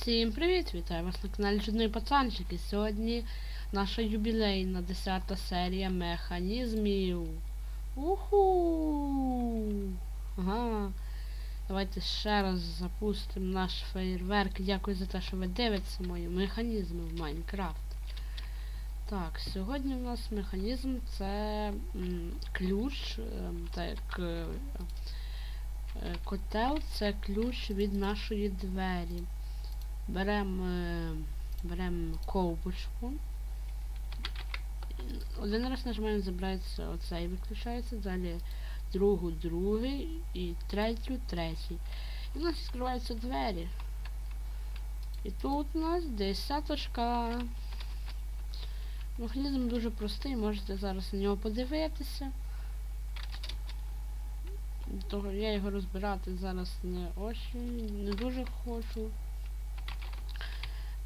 Всім привіт! Вітаю вас на каналі Чудний Пацанчик. І сьогодні наша юбілейна 10 серія механізмів. Уху! Ага. Давайте ще раз запустимо наш фейерверк. Дякую за те, що ви дивитеся мої механізми в Майнкрафт. Так, сьогодні у нас механізм це ключ, ем, так, е, котел це ключ від нашої двері. Беремо е, берем ковбочку. Один раз нажимаємо, забирається оцей виключається, далі другу другий і третю третій. І у нас відкриваються двері. І тут у нас десяточка. Механізм дуже простий, можете зараз на нього подивитися. Того я його розбирати зараз не очень, не дуже хочу.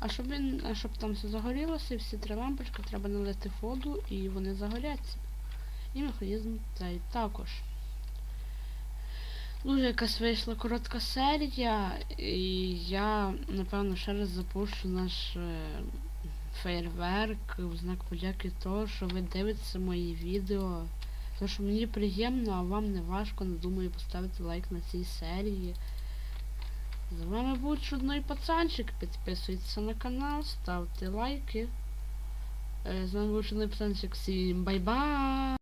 А щоб він, а щоб там все загорілося, всі три лампочки треба налити воду і вони загоряться. І механізм цей також. Дуже якась вийшла коротка серія, і я, напевно, ще раз запущу наш е, фейерверк в знак подяки того, що ви дивитеся мої відео. Тому що мені приємно, а вам не важко, не думаю, поставити лайк на цій серії. З вами був чудний пацанчик. Підписуйтесь на канал, ставте лайки. Е, З вами був чудний пацанчик. Всім бай-бай!